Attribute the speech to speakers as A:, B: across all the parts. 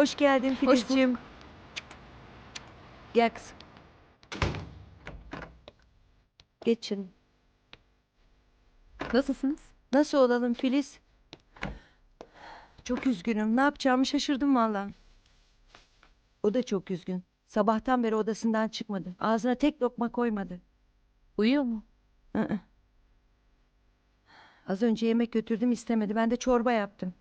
A: Hoş geldin
B: bulduk.
A: Filizciğim. Gel kızım. Geç canım.
B: Nasılsınız?
A: Nasıl olalım Filiz? Çok üzgünüm. Ne yapacağımı şaşırdım valla. O da çok üzgün. Sabahtan beri odasından çıkmadı. Ağzına tek lokma koymadı.
B: Uyuyor mu?
A: Hı-hı. Az önce yemek götürdüm istemedi. Ben de çorba yaptım.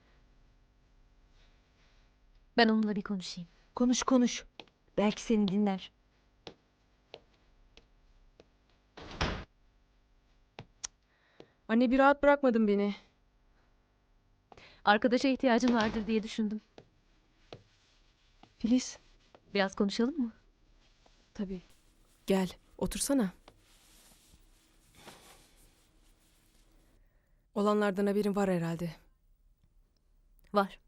B: Ben onunla bir konuşayım.
A: Konuş konuş. Belki seni dinler.
C: Anne bir rahat bırakmadın beni.
B: Arkadaşa ihtiyacın vardır diye düşündüm.
C: Filiz.
B: Biraz konuşalım mı?
C: Tabii. Gel, otursana. Olanlardan haberin var herhalde.
B: Var.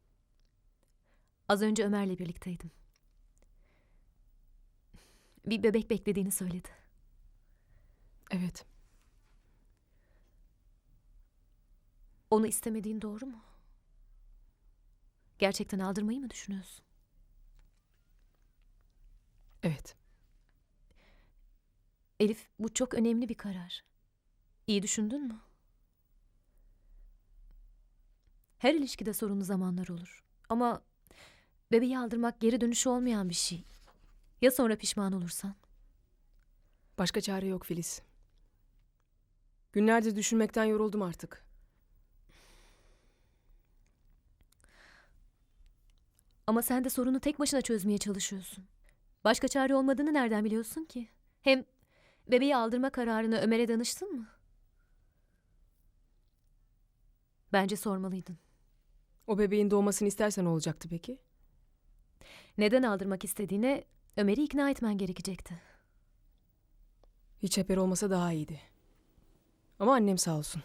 B: Az önce Ömer'le birlikteydim. Bir bebek beklediğini söyledi.
C: Evet.
B: Onu istemediğin doğru mu? Gerçekten aldırmayı mı düşünüyorsun?
C: Evet.
B: Elif, bu çok önemli bir karar. İyi düşündün mü? Her ilişkide sorunlu zamanlar olur. Ama bebeği aldırmak geri dönüşü olmayan bir şey. Ya sonra pişman olursan?
C: Başka çare yok Filiz. Günlerce düşünmekten yoruldum artık.
B: Ama sen de sorunu tek başına çözmeye çalışıyorsun. Başka çare olmadığını nereden biliyorsun ki? Hem bebeği aldırma kararını Ömer'e danıştın mı? Bence sormalıydın.
C: O bebeğin doğmasını istersen olacaktı peki?
B: Neden aldırmak istediğine Ömer'i ikna etmen gerekecekti.
C: Hiç haber olmasa daha iyiydi. Ama annem sağ olsun.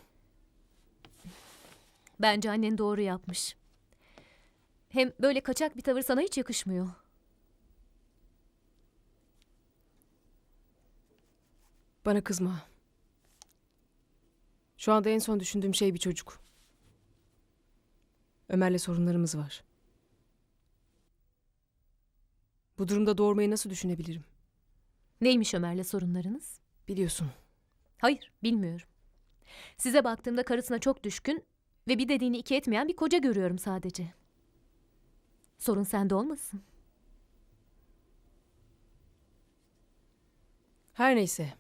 B: Bence annen doğru yapmış. Hem böyle kaçak bir tavır sana hiç yakışmıyor.
C: Bana kızma. Şu anda en son düşündüğüm şey bir çocuk. Ömer'le sorunlarımız var. Bu durumda doğurmayı nasıl düşünebilirim?
B: Neymiş Ömer'le sorunlarınız?
C: Biliyorsun.
B: Hayır, bilmiyorum. Size baktığımda karısına çok düşkün ve bir dediğini iki etmeyen bir koca görüyorum sadece. Sorun sende olmasın?
C: Her neyse.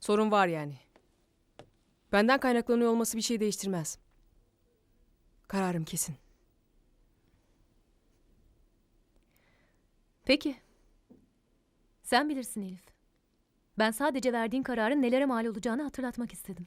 C: Sorun var yani. Benden kaynaklanıyor olması bir şey değiştirmez. Kararım kesin.
B: Peki. Sen bilirsin Elif. Ben sadece verdiğin kararın nelere mal olacağını hatırlatmak istedim.